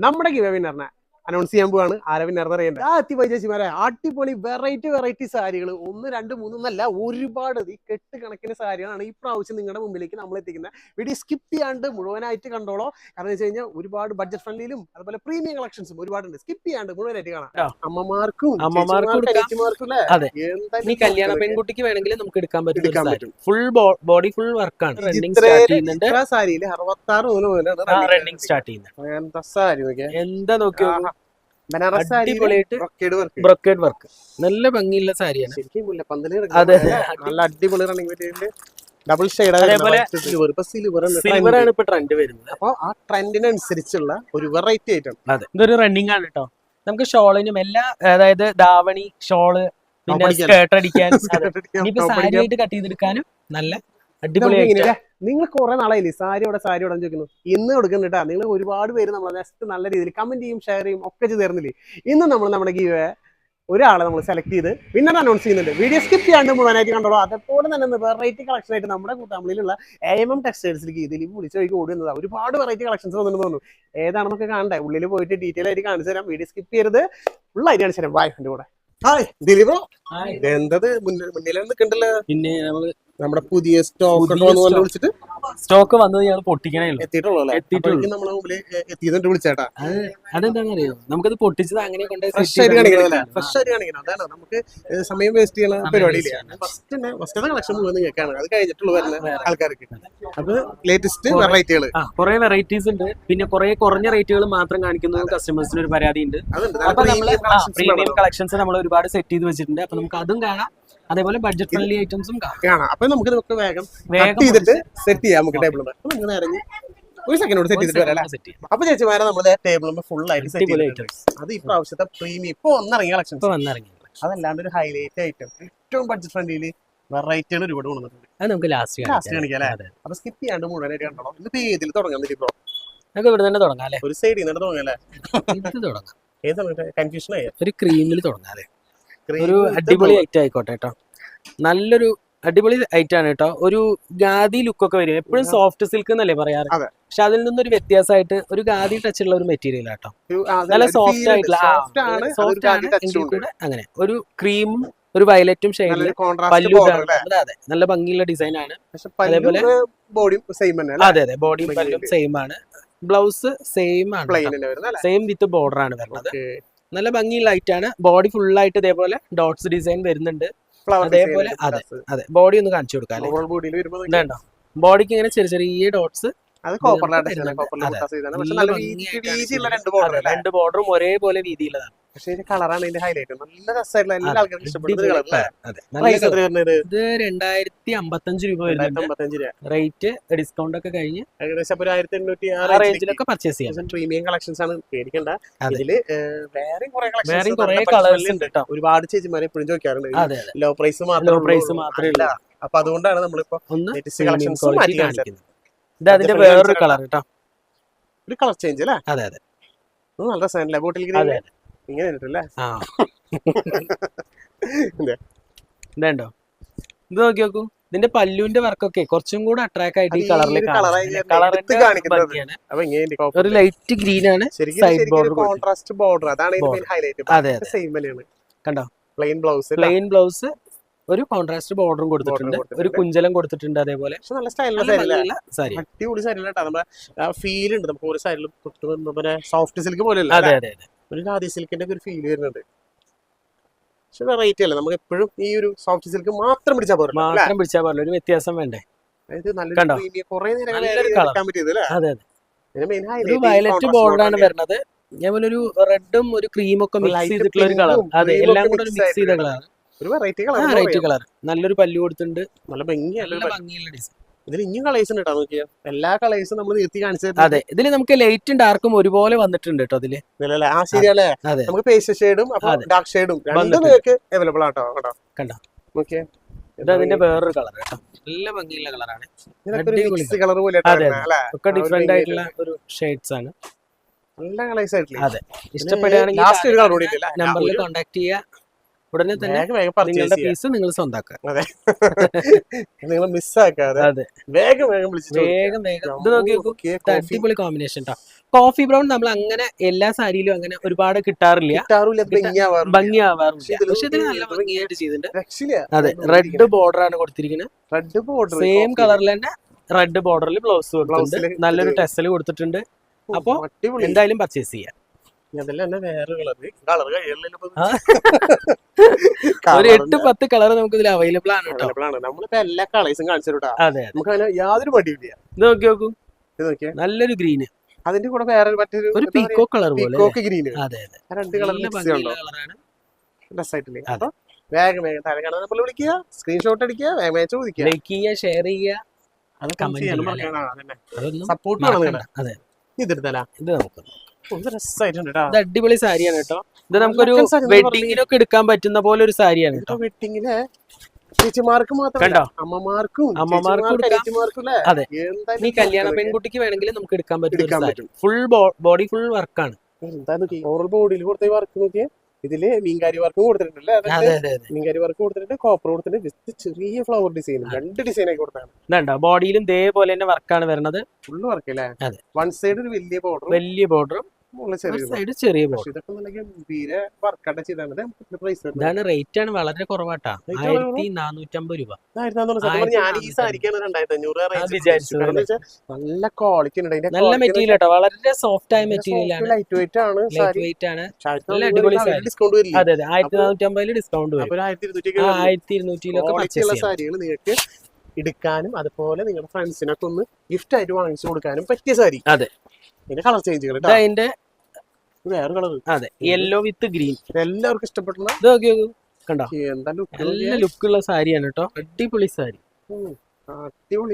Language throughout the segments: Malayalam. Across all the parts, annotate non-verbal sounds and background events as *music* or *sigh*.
നമ്മുടെ ഗിവ വിന്നറിനെ അനൗൺസ് ചെയ്യാൻ പോവാണ്. ആരവിൻ നിറഞ്ഞറിയേണ്ട ആ എത്തി വൈജേശിമാരെ അടിപൊളി വെറൈറ്റി വെറൈറ്റി സാരികൾ ഒന്ന് രണ്ട് മൂന്നല്ല ഒരുപാട് ഈ കെട്ട് കണക്കിന് സാരികളാണ് ഈ പ്രാവശ്യം നിങ്ങളുടെ മുമ്പിലേക്ക് നമ്മൾ എത്തിക്കുന്നത്. വീഡിയോ സ്കിപ്പ് ചെയ്യാണ്ട് മുഴുവനായിട്ട് കണ്ടോളോ. കാരണം വെച്ച് കഴിഞ്ഞാൽ ഒരുപാട് ബഡ്ജറ്റ് ഫ്രണ്ട്ലിയിലും അതുപോലെ പ്രീമിയം കളക്ഷൻസും ഒരുപാടുണ്ട്. സ്കിപ്പ് ചെയ്യാണ്ട് മുഴുവനായിട്ട് കാണാം. അമ്മമാർക്കും അമ്മമാർക്കും? അതെ. കല്യാണ. പെൺകുട്ടിക്ക് വേണമെങ്കിൽ നമുക്ക് എടുക്കാൻ പറ്റും. ഫുൾ ബോഡി ഫുൾ വർക്കാണ് ഇത്ര സാരിയിൽ അറുപത്താറ് മുതൽ റണ്ണിങ് സ്റ്റാർട്ട് ചെയ്യുന്നത്. എന്താ നോക്കിയേ? ബ്രൊക്കേഡ് വർക്ക് നല്ല ഭംഗിയുള്ള സാരിയാണ്. അതെ, നല്ല അടിപൊളി റണ്ണിങ് ഡബിൾ ഷെയ്ഡ് സിൽവർ ഇപ്പൊ സിൽവർ സിൽവർ ആണ് ഇപ്പൊ ട്രെൻഡ് വരുന്നത്. അപ്പൊ ആ ട്രെൻഡിനനുസരിച്ചുള്ള ഒരു വെറൈറ്റി ഐറ്റം അതെ. ഇതൊരു റണ്ണിങ് ആണ് കേട്ടോ നമുക്ക് ഷോളിനും എല്ലാ അതായത് ദാവണി ഷോൾ പിന്നെ. സ്കേർട്ട് അടിക്കാൻ. *laughs* അതെ. ഇനിയിപ്പോ സാരി ആയിട്ട് കട്ട് ചെയ്തെടുക്കാനും നല്ല അടിപൊളിയായിട്ട് നിങ്ങൾ കുറെ നാളായില്ലേ? സാരി ഇവിടെ സാരി ഇവിടെ ചോദിക്കുന്നു. ഇന്ന് കൊടുക്കുന്നുണ്ടാ നിങ്ങൾ ഒരുപാട് പേര് നമ്മൾ ജസ്റ്റ് നല്ല രീതിയിൽ കമന്റ് ചെയ്യും ഷെയർ ചെയ്യും ഒക്കെ ചെയ്ത് തരുന്നില്ലേ? ഇന്ന് നമ്മൾ നമ്മുടെ ഗീവ് ഒരാളെ നമ്മൾ സെലക്ട് ചെയ്ത് വിന്നർ അനൗൺസ് ചെയ്യുന്നുണ്ട്. വീഡിയോ സ്കിപ്പ് ചെയ്യാണ്ട് മുഴുവനായിട്ട് കണ്ടോളൂ. അതേപോലെ തന്നെ വെറൈറ്റി കളക്ഷൻ ആയിട്ട് നമ്മുടെ കൂട്ടാമ്പളിയിലുള്ള എ എം എം ടെക്സ്റ്റൈൽസിലേക്ക് ഇതിൽ വിളിച്ച വഴിക്ക് ഓടുന്നതാണ് ഒരുപാട് വെറൈറ്റി കളക്ഷൻസ് വന്നിട്ട് തോന്നുന്നു. ഏതാണെന്നൊക്കെ കാണണ്ടേ? ഉള്ളിൽ പോയിട്ട് ഡീറ്റെയിൽ ആയിട്ട് കാണിച്ചു തരാം. വീഡിയോ സ്കിപ്പ് ചെയ്യരുത്. ഫുള്ളായിട്ട് കാണിച്ചു തരാം. ബായ് കൂടെ. ഹായ് ദിലീപ് എന്തത് മുന്നിൽ നിൽക്കണ്ടല്ലോ പിന്നെ നമ്മൾ നമ്മുടെ പുതിയ സ്റ്റോക്ക്. വിളിച്ചിട്ട് സ്റ്റോക്ക്. വന്നത് ഞങ്ങൾ പൊട്ടിക്കണേ എത്തിയിട്ടുള്ളൂ വിളിച്ചേട്ടാ. നമുക്കത് പൊട്ടിച്ചത് അങ്ങനെ അതാണ് നമുക്ക് സമയം വേസ്റ്റ് ചെയ്യണ പരിപാടിയില്ല ഫസ്റ്റ് കളക്ഷൻ മുഴുവൻ നിങ്ങൾക്കാണ് അത് കഴിഞ്ഞിട്ടുള്ള വരുന്ന ആൾക്കാർക്ക്. അപ്പൊ ലേറ്റസ്റ്റ് കുറെ- വെറൈറ്റികൾ ആ കുറെ വെറൈറ്റീസ് ഉണ്ട്. പിന്നെ കുറെ കുറഞ്ഞ റേറ്റുകൾ മാത്രം കാണിക്കുന്ന. കസ്റ്റമേഴ്സിന് ഒരു പരാതി ഉണ്ട് അപ്പൊ നമ്മൾ പ്രീമിയം കളക്ഷൻസ് നമ്മൾ ഒരുപാട് സെറ്റ് ചെയ്ത് വെച്ചിട്ടുണ്ട്. അപ്പൊ നമുക്ക് അതും കാണാം. അതേപോലെ ബഡ്ജറ്റ് ഫ്രണ്ട്ലി ഐറ്റംസും കാണാം. അപ്പൊ നമുക്ക് നമുക്ക് വേഗം വേഗം കട്ട് ചെയ്തിട്ട് സെറ്റ് ചെയ്യാം നമുക്ക് ടേബിൾ ഇറങ്ങി ഒരു സെക്കൻഡ് സെറ്റ് ചെയ്തിട്ട് വരാം അല്ലേ? അപ്പൊ ചേച്ചിമാരെ നമ്മുടെ ടേബിൾ ഫുൾ ആയിട്ട് സെറ്റ് ഐറ്റംസ് അത് ഈ പ്രാവശ്യത്തെ പ്രീമിയം ഇപ്പൊ ഒന്നിറങ്ങിയ കളക്ഷൻ അതല്ലാണ്ട് ഒരു ഹൈലൈറ്റ് ഐറ്റം ഏറ്റവും ബഡ്ജറ്റ് ഫ്രണ്ട്ലി വെറൈറ്റികൾ ഒരുപാട് കൊണ്ടുവന്നിട്ടുണ്ട്. അത് നമുക്ക് ലാസ്റ്റ് ലാസ്റ്റ് കാണിക്കാം അല്ലേ? അപ്പൊ സ്കിപ്പ് ചെയ്യാണ്ട് മുഴുവനായിട്ട് കണ്ടോ ഇന്നിപ്പോ ഏതിൽ തുടങ്ങാൻ ബ്രോ നമുക്ക് ഇവിടെ തന്നെ തുടങ്ങാം അല്ലേ? ഒരു സൈഡിൽ നിന്ന് തുടങ്ങല്ലേ ഇത് തുടങ്ങാം. ഏതാണ് കൺഫ്യൂഷൻ ആയി? ഒരു ക്രീമിൽ തുടങ്ങാം അല്ലേ? ഒരു അടിപൊളി ഐറ്റം ആയിക്കോട്ടെ കേട്ടോ. നല്ലൊരു അടിപൊളി ഐറ്റം ആണ് കേട്ടോ. ഒരു ഗാദി ലുക്കൊക്കെ വരും. എപ്പോഴും സോഫ്റ്റ് സിൽക്ക് എന്നല്ലേ പറയാറ്? പക്ഷെ അതിൽ നിന്നൊരു വ്യത്യാസമായിട്ട് ഒരു ഗാദി ടച്ച് ഉള്ള ഒരു മെറ്റീരിയൽ ആട്ടോ നല്ല സോഫ്റ്റ് ആയിട്ടുള്ള സോഫ്റ്റ് ആണ്. അങ്ങനെ. ഒരു ക്രീമും ഒരു വയലറ്റും ഷെയ്ഡിൽ പല്ലു അതെ അതെ. നല്ല ഭംഗിയുള്ള ഡിസൈൻ ആണ്. അതേപോലെ- അതെ അതെ. ബോഡിയും പല്ലും സെയിം ആണ്. ബ്ലൗസ് സെയിം ആണ് സെയിം വിത്ത് ബോർഡർ ആണ് വരുന്നത്. നല്ല ഭംഗിയുള്ള ലൈറ്റ് ആണ്. ബോഡി ഫുൾ ആയിട്ട് ഇതേപോലെ ഡോട്ട്സ് ഡിസൈൻ വരുന്നുണ്ട്. അതേപോലെ അതെ. അതെ. ബോഡി ഒന്ന് കാണിച്ചു കൊടുക്കാം ബോഡിക്ക് ഇങ്ങനെ ചെറിയ ചെറിയ ഡോട്ട്സ് രണ്ട് ബോർഡറും ഒരേപോലെ വീതിയുള്ളതാണ്. പക്ഷെ ഇതിന്റെ കളറാണ് ഇതിന്റെ ഹൈലൈറ്റ് നല്ല രസമായിട്ടുള്ള എല്ലാ. ആൾക്കാർക്കും ഇഷ്ടപ്പെടുന്ന അടിപൊളി കളർ അല്ലേ അതെ നല്ല പ്രൈസ് colour. എത്ര വരുന്നത്? ഇത് രണ്ടായിരത്തി അമ്പത്തഞ്ച് രൂപ അമ്പത്തഞ്ച് രൂപ. റേറ്റ് ഡിസ്കൗണ്ട് ഒക്കെ കഴിഞ്ഞ് ഏകദേശം ഒരു ആയിരത്തി എണ്ണൂറ്റി ആ റേഞ്ചിലൊക്കെ പർച്ചേസ് ചെയ്യാം. പ്രീമിയം കളക്ഷൻസ് ആണ്. പേടിക്കണ്ട. ഇതിൽ വേറെയും കുറെ കളക്ഷൻസ് കുറെ കളേഴ്സ് ഉണ്ട് കേട്ടോ ഒരുപാട് ചേച്ചിമാരെ എപ്പോഴും ചോദിക്കാറുണ്ട്. Low price low price. മാത്രമേ ഉള്ളൂ. അപ്പൊ അതുകൊണ്ടാണ് നമ്മളിപ്പോ ലേറ്റസ്റ്റ് കളക്ഷൻസ് മാറ്റി കാണിക്കുന്നത്. ഇത് അതിന്റെ വേറൊരു കളർ കേട്ടോ ഒരു കളർ ചേഞ്ച് അല്ലേ? അതെ അതെ. നല്ല സാധനം ബോട്ടിൽ അതെ ഗ്രീൻ അതെ. ഇങ്ങനെ ഇട്ടിട്ടല്ലേ ആ. ഇതെ. ഇതുണ്ടോ? ഇത് നോക്കി നോക്കൂ. ഇതിന്റെ പല്ലുവിന്റെ വർക്കൊക്കെ കുറച്ചും കൂടെ അട്രാക്ട് ആയിട്ട് ഈ കളറിൽ ഒരു ലൈറ്റ് ഗ്രീൻ ആണ്. കോൺട്രാസ്റ്റ് ബോർഡർ അതാണ് ഹൈലൈറ്റ് കണ്ടോ? പ്ലെയിൻ ബ്ലൗസ് പ്ലെയിൻ ബ്ലൗസ് ഒരു കോൺട്രാസ്റ്റ് ബോർഡറും കൊടുത്തിട്ടുണ്ട്. ഒരു കുഞ്ചലം കൊടുത്തിട്ടുണ്ട് അതേപോലെ. നല്ല സ്റ്റൈലുള്ള സാരി അടിപൊളി സാരി ഫീൽ ഉണ്ട്. നമുക്ക് ഒരു നമ്മുടെ സോഫ്റ്റ് സിൽക്ക് പോലെ അതെ അതെ അതെ. ഒരു ഖാദി സിൽക്കിന്റെ ഒക്കെ ഒരു ഫീൽ വരുന്നുണ്ട്. പക്ഷെ വെറൈറ്റി അല്ല. നമുക്ക് എപ്പോഴും ഈ ഒരു സോഫ്റ്റ് സിൽക്ക് മാത്രം പിടിച്ചാൽ പോരല്ലോ മാത്രം പിടിച്ചാൽ പോലെ ഒരു വ്യത്യാസം വേണ്ടേ? അതായത് നല്ലൊരു കുറേ നേരം എടുക്കാൻ പറ്റിയത് അല്ലേ? വയലറ്റ് ബോർഡാണ് വരുന്നത്. അതേപോലെ ഒരു റെഡും ഒരു ക്രീം ഒക്കെ മിക്സ് ചെയ്തിട്ടുള്ള ഒരു കളർ അതെ എല്ലാം കൂടെ മിക്സ് ചെയ്ത കളർ ഒരു വെറൈറ്റി കളർ റൈറ്റ് കളർ നല്ലൊരു പല്ലു കൊടുത്തിട്ടുണ്ട്. നല്ല ഭംഗിയല്ല ഭംഗിയുള്ള ഡിസൈൻ ഇതിൽ ഇനിയും കളേഴ്സ് ഉണ്ട് കേട്ടോ നോക്കിയാ. എല്ലാ കളേഴ്സും നമ്മൾ നിർത്തി കാണിച്ചത് അതെ ഇതിൽ നമുക്ക് ലൈറ്റും ഡാർക്കും ഒരുപോലെ വന്നിട്ടുണ്ട് കേട്ടോ അല്ലേ ആ ശരിയല്ലേ നമുക്ക് പേസ്റ്റ് ഷെയ്ഡും അപ്പൊ ഡാർക്ക് ഷെയ്ഡും രണ്ടും. നിങ്ങൾക്ക് അവൈലബിൾ ആട്ടോ കേട്ടോ. കണ്ടോ? നോക്കിയേ. ഇത് അതിന്റെ വേറൊരു കളർ കേട്ടോ നല്ല ഭംഗിയുള്ള കളറാണ് കളർ പോലെ ഒക്കെ ഡിഫറെന്റ് ആയിട്ടുള്ള ഒരു ഷെയ്ഡ്സ് ആണ്. നല്ല കളേഴ്സ് ആയിട്ടില്ലേ അതെ. ഇഷ്ടപ്പെടുകയാണെങ്കിൽ ലാസ്റ്റ് ഒരു കളർ കൂടി ഇല്ല നമ്പറിൽ കോൺടാക്ട് ചെയ്യുക. ഉടനെ തന്നെ നിങ്ങളുടെ പീസ് നിങ്ങൾ സ്വന്താക്കുക. *laughs* നിങ്ങൾ മിസ്സാക്കാതെ അതെ. വേഗം വേഗം വേഗം വേഗം. ഇത് നോക്കി അടിപൊളി കോമ്പിനേഷൻ കോഫി ബ്രൗൺ നമ്മൾ അങ്ങനെ എല്ലാ സാരിയിലും അങ്ങനെ ഒരുപാട് കിട്ടാറില്ല. ഭംഗിയാവാറില്ല പക്ഷെ ഇതിന് നല്ല ഭംഗിയായിട്ട് ചെയ്തിട്ടുണ്ട്. അതെ റെഡ് ബോർഡർ ആണ് കൊടുത്തിരിക്കുന്നത് റെഡ് ബോർഡർ സെയിം കളറിൽ തന്നെ റെഡ് ബോർഡറിൽ ബ്ലൗസ് കൊടുത്തിട്ടുണ്ട്. നല്ലൊരു ടെസ്സൽ കൊടുത്തിട്ടുണ്ട്. അപ്പൊ എന്തായാലും പർച്ചേസ് ചെയ്യാം. തന്നെ വേറെ കളർ. ഒരു എട്ട് പത്ത് കളർ നമുക്ക് ഇതിൽ അവൈലബിൾ ആണ്. കേട്ടോ നമ്മളിപ്പോ എല്ലാ കളേഴ്സും കാണിച്ചു കേട്ടോ അതെ നമുക്ക് അതിന് യാതൊരു മടിയില്ല ഇത് നോക്കി നോക്കൂ. ഇത് നോക്കിയേ. നല്ലൊരു ഗ്രീന്. അതിന്റെ കൂടെ വേറെ മറ്റൊരു ഒരു പീക്കോ കളർ പോലെ പീക്കോക്ക് ഗ്രീന് അതെ അതെ. രണ്ട് കളറാണ് രസമായിട്ടില്ലേ അതെ. അപ്പൊ വേഗം വേഗം താഴെ കാണാൻ നമ്മൾ വിളിക്കുക. സ്ക്രീൻഷോട്ട് അടിക്കുക വേഗം വേഗം ചോദിക്കുക. ലൈക്ക് ചെയ്യുക ഷെയർ ചെയ്യുക. അത് comment ചെയ്യാം, അതൊന്നും. സപ്പോർട്ട് ഇതെടുത്തല്ല ഇത് നമുക്ക് ഇത് അടിപൊളി സാരിയാണ് കേട്ടോ. ഇത് നമുക്കൊരു വെഡിങ്ങിനൊക്കെ എടുക്കാൻ പറ്റുന്ന പോലെ ഒരു സാരിയാണ് കേട്ടോ. വെഡിങ്ങിൽ ചേച്ചിമാർക്ക് മാത്രമല്ല അമ്മമാർക്കും അമ്മമാർക്കും അതെ. നീ കല്യാണ പെൺകുട്ടിക്ക് വേണമെങ്കിൽ നമുക്ക് എടുക്കാൻ പറ്റും. ഫുൾ ബോഡി ഫുൾ വർക്കാണ് ബോഡിയിൽ കൊടുത്ത വർക്ക് നോക്കിയേ ഇതിൽ മീൻകാരി വർക്ക് കൊടുത്തിട്ടുണ്ട്. അല്ലേ മീൻകാരി വർക്ക് കൊടുത്തിട്ടുണ്ട് കോപ്പർ കൊടുത്തിട്ടുണ്ട്. ജസ്റ്റ് ചെറിയ ഫ്ലവർ ഡിസൈൻ രണ്ട് ഡിസൈൻ ആയി കൊടുത്താണ് ബോഡിയിലും ഇതേപോലെ തന്നെ വർക്കാണ് വരുന്നത്. ഫുൾ വർക്ക് അല്ലേ? വൺ സൈഡ് ഒരു വലിയ ബോർഡർ വലിയ ബോർഡറും ഇതാണ് റേറ്റ് ആണ് വളരെ കുറവാട്ടാ. ആയിരത്തി നാനൂറ്റമ്പത് രൂപ. നല്ല ക്വാളിറ്റി നല്ല മെറ്റീരിയൽ കേട്ടോ വളരെ സോഫ്റ്റ് ആയ മെറ്റീരിയൽ ആണ്. ലൈറ്റ് വെയിറ്റ് ആണ് ലൈറ്റ് വെയിറ്റ് ആണ്. നല്ല അടിപൊളി ഡിസ്കൗണ്ട് വരില്ല. അതെ അതെ. ആയിരത്തി നാനൂറ്റി അമ്പതിൽ ഡിസ്കൗണ്ട് വരും ആയിരത്തി ഇരുന്നൂറ്റി ഇരുന്നൂറ്റിയിലൊക്കെ പർച്ചേസ് ചെയ്യാം. എടുക്കാനും അതുപോലെ നിങ്ങളുടെ ഫ്രണ്ട്സിനൊക്കെ ഒന്ന് ഗിഫ്റ്റ് ആയിട്ട് വാങ്ങിച്ചു കൊടുക്കാനും പറ്റിയ സാരി. അതെ. കളർ ചേഞ്ചുകൾ അതിന്റെ വേറെ കളർ അതെ യെല്ലോ വിത്ത് ഗ്രീൻ എല്ലാവർക്കും ഇഷ്ടപ്പെട്ടുള്ള ഇത് നോക്കി നോക്കൂ കണ്ടോ? നല്ല ലുക്ക് ലുക്കുള്ള സാരിയാണ് കേട്ടോ അടിപൊളി സാരി.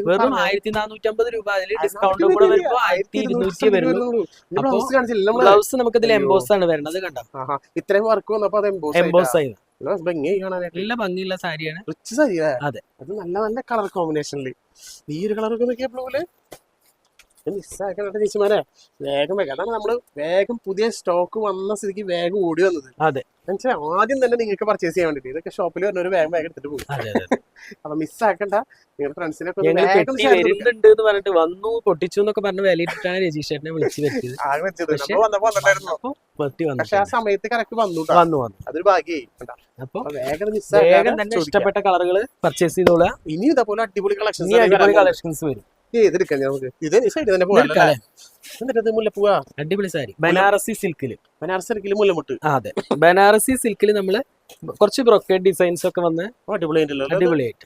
വെറും ആയിരത്തി നാനൂറ്റി അമ്പത് രൂപ അതിൽ ഡിസ്കൗണ്ട് കൂടെ. വരുമ്പോ ആയിരത്തി ഇരുന്നൂറ്റി നമ്മൾ. ബ്ലൗസ് നമുക്ക് ഇതിൽ എംബോസ് ആണ് വരുന്നത് കണ്ടോ. ഇത്രയും വർക്ക് വന്നപ്പോ അത് എംബോസ് ആയി നല്ല ഭംഗിയുള്ള സാരിയാണ്. റിച്ച് സാരി അതെ. അത് നല്ല നല്ല കളർ കോമ്പിനേഷനിൽ ഈ ഒരു കളറൊക്കെ നോക്കിയ ബ്ലൂൽ മിസ്സാക്കണ ചേച്ചിമാരെ വേഗം വേഗം അതാണ് നമ്മൾ വേഗം പുതിയ സ്റ്റോക്ക് വന്ന സ്ഥിതിക്ക് വേഗം ഓടി വന്നത്. അതെ. എന്നുവെച്ചാൽ ആദ്യം തന്നെ നിങ്ങൾക്ക് പർച്ചേസ് ചെയ്യാൻ വേണ്ടിട്ട്. ഇതൊക്കെ ഷോപ്പിൽ വരുന്ന ഒരു വേഗം വേഗം എടുത്തിട്ട് പോകും. *laughs* അപ്പൊ മിസ്സാക്കണ്ട നിങ്ങളുടെ ഫ്രണ്ട്സിനൊക്കെ പറഞ്ഞിട്ട് വന്നു പൊട്ടിച്ചു എന്നൊക്കെ പറഞ്ഞ വിലയിട്ടിട്ടാണ് രജീഷ് ചേട്ടനെ വിളിച്ചു വരുത്തിയത്. *laughs* പക്ഷേ- ആ സമയത്ത് കറക്റ്റ് വന്നു വന്നു വന്നു. അതൊരു ഭാഗ്യായി? അപ്പൊ വേഗം തന്നെ ഇഷ്ടപ്പെട്ട കളറുകൾ പർച്ചേസ് ചെയ്തോളാം. ഇനി ഇതേപോലെ അടിപൊളി കളക്ഷൻസ് അടിപൊളി കളക്ഷൻസ് വരും. നമുക്ക്. ഇത് ഈ സൈഡ് തന്നെ പോകാം ഇതെടുക്കാം അല്ലേ? എന്നിട്ട് ഇത് മുല്ലപ്പൂവാ അടിപൊളി സാരി. ബനാറസി സിൽക്കിൽ. ബനാറസി മുല്ലമുട്ട്. അതെ. ബനാറസി സിൽക്കിൽ നമ്മൾ കുറച്ച് ബ്രൊക്കേഡ് ഡിസൈൻസ് ഒക്കെ വന്ന് ബ്രോക്കേഡ് അടിപൊളിയായിട്ട്.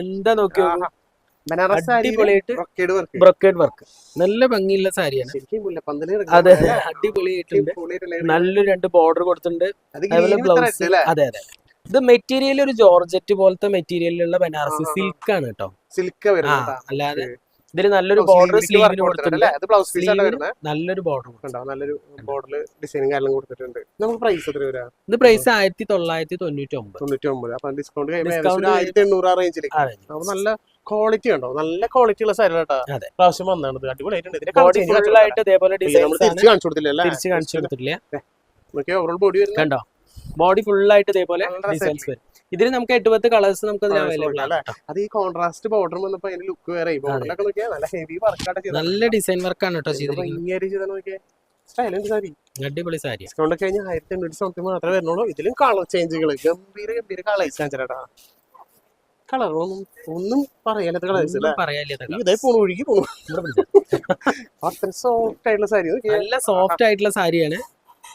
എന്താ നോക്കിയോ? Brocade work. നല്ല ഭംഗിയുള്ള സാരിയാണ്. അതെ അടിപൊളിയായിട്ടുണ്ട്. നല്ലൊരു രണ്ട് ബോർഡർ കൊടുത്തിട്ടുണ്ട്. അതേപോലെ ബ്ലൗസ്. അതെ അതെ. ഇത് മെറ്റീരിയൽ ഒരു ജോർജറ്റ് പോലത്തെ മെറ്റീരിയലിലുള്ള ബനാറസി. സിൽക്ക് ആണ് കേട്ടോ സിൽക്ക് അല്ലാതെ ഇതിൽ നല്ലൊരു ബോർഡർ സ്ലീവിന് കൊടുത്തിട്ടുണ്ട് നല്ലൊരു ബോർഡർ നല്ലൊരു ബോർഡർ ഡിസൈനും കാര്യങ്ങളും കൊടുത്തിട്ടുണ്ട്. നമുക്ക് പ്രൈസ് എത്ര വരാ? ഇത് പ്രൈസ് ആയിരത്തി തൊള്ളായിരത്തി തൊണ്ണൂറ്റി ഒമ്പത് തൊണ്ണൂറ്റി ഒമ്പത് അപ്പൊ ഡിസ്കൗണ്ട് കഴിയുമ്പോൾ Discount ആയിരത്തി എണ്ണൂറ് ആ റേഞ്ചിലേക്ക് അതെ അപ്പൊ നല്ല ക്വാളിറ്റി ഉണ്ടോ? നല്ല ക്വാളിറ്റി ഉള്ള സാരി കേട്ടോ അതെ. പ്രാവശ്യം വന്നാണ് അടിപൊളിയായിട്ടുണ്ട്. ഇതിന്റെ കാണിച്ചു വരുന്നത്. കണ്ടോ? ബോഡി ഫുൾ ആയിട്ട് ഇതേപോലെ ഡിസൈൻസ് വരും. ഇതിൽ നമുക്ക് എട്ടുപത്ത് കളേഴ്സ് നമുക്ക് അതിൽ അവൈലബിൾ ആണ്? അത് ഈ കോൺട്രാസ്റ്റ് ബോർഡർ വന്നപ്പോ അതിന്റെ ലുക്ക് വേറെ. ബോർഡിലൊക്കെ നോക്കിയാൽ നല്ല ഹെവി ചെയ്തത് നല്ല ഡിസൈൻ വർക്കാണ് കേട്ടോ ചെയ്തിരിക്കുന്നത്. സ്റ്റൈലുണ്ട് സാരി? അടിപൊളി സാരി ഡിസ്കൗണ്ട് കഴിഞ്ഞ കഴിഞ്ഞാൽ ആയിരത്തി എണ്ണൂറ്റി സംതിങ് മാത്രമേ വരുന്നുള്ളൂ. ഇതിലും കളർ ചേഞ്ചുകൾ ഗംഭീര ഗംഭീര കളേഴ്സ് ചേട്ടാ കളർ ഒന്നും ഒന്നും പറയാത്ത കളേഴ്സ് ഇതേ പോണു ഒഴുകി പോണു. അത്ര സോഫ്റ്റ് ആയിട്ടുള്ള സാരി. നല്ല സോഫ്റ്റ് ആയിട്ടുള്ള സാരിയാണ്.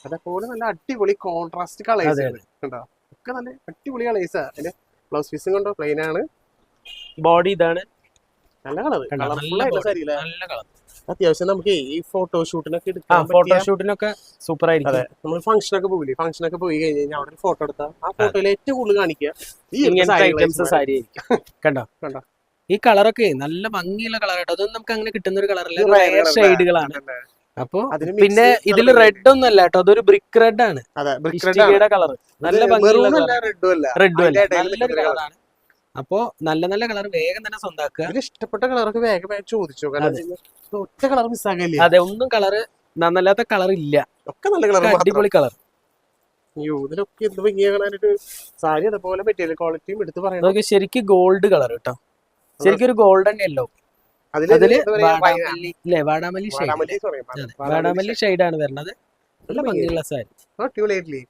അതേപോലെ നല്ല അടിപൊളി കോൺട്രാസ്റ്റ് കളേഴ്സ് കണ്ടോ? ഒക്കെ നല്ല അടിപൊളി കളേഴ്സാ അതിന്റെ ബ്ലൗസ് പീസും കണ്ടോ? പ്ലെയിൻ ആണ്. ബോഡി ഇതാണ്. നല്ല കളർ? കളർഫുൾ നല്ല കളർ അത്യാവശ്യം നമുക്ക് ഈ ഫോട്ടോഷൂട്ടിനൊക്കെ എടുക്കാം ഫോട്ടോഷൂട്ടിനൊക്കെ സൂപ്പർ ആയിരിക്കും. അതെ. നമ്മൾ ഫംഗ്ഷനൊക്കെ പോകില്ലേ ഫംഗ്ഷനൊക്കെ പോയി കഴിഞ്ഞ് കഴിഞ്ഞാൽ അവിടെ ഒരു ഫോട്ടോ എടുത്താൽ ആ ഫോട്ടോയിൽ ഏറ്റവും കൂടുതൽ കാണിക്കുക ഈ ഐറ്റംസ് സാരി ആയിരിക്കും. കണ്ടോ? *laughs* കണ്ടോ? ഈ കളറൊക്കെ നല്ല ഭംഗിയുള്ള കളർ കേട്ടോ അതൊന്നും നമുക്ക് അങ്ങനെ കിട്ടുന്ന ഒരു കളറല്ല ഷെയ്ഡുകളാണ്? അപ്പൊ പിന്നെ ഇതിൽ റെഡ് ഒന്നും അല്ല കേട്ടോ. അതൊരു ബ്രിക്ക് റെഡ് ആണ്. കളർ നല്ല ഭംഗിയുള്ള അല്ല റെഡും നല്ലൊരു കളറാണ് അപ്പോ നല്ല നല്ല കളർ വേഗം തന്നെ സ്വന്താക്കുക. ഇഷ്ടപ്പെട്ട കളറൊക്കെ വേഗം ചോദിച്ചു ഒറ്റ കളർ മിസ്സാകല്ലേ അതെ ഒന്നും കളർ നന്നല്ലാത്ത കളർ ഇല്ല. ഒക്കെ നല്ല കളർ അടിപൊളി കളർ ഇതിലൊക്കെ എന്ത് ഭംഗിയാ കാണാനായിട്ട് സാരി അതുപോലെ മെറ്റീരിയൽ ക്വാളിറ്റിയും എടുത്ത് ശരിക്കും ഗോൾഡ് കളർ കേട്ടോ. ശരിക്കും ഒരു ഗോൾഡൻ യെല്ലോ അതിൽ വാടാമല്ലി വാടാമല്ലി വാടാമല്ലി ഷെയ്ഡാണ് വരുന്നത്. നല്ല ഭംഗിയാ. ഭംഗിയുള്ള സാരി. അടിപൊളിയായിട്ടില്ലേ?